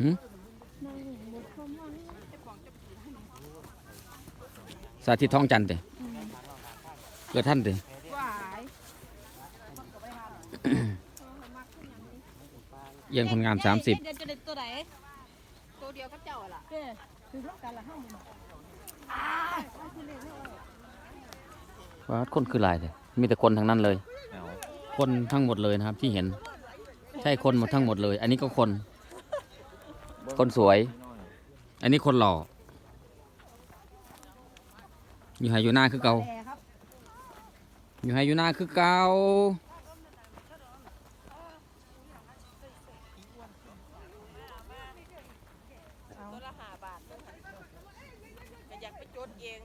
หืมสาธิตท้องจันทร์เด้เกิดท่านเด้หวายเยี่ยงคนงามสามสิบเดี๋ยวจะได้ตัวไหนตัวเดียวกับเจ้าอะล่ะเด้คือรถกันละห้อง ว่าคนคือลายเลยมีแต่คนทั้งนั้นเลย คนทั้งหมดเลยนะครับที่เห็น ใช่คนหมดทั้งหมดเลย อันนี้ก็คน คนสวย อันนี้คนหล่อ อยู่ไหอยู่หน้าคือเกาอยู่ไหอยู่หน้าคือเกาอยากไปจดเอง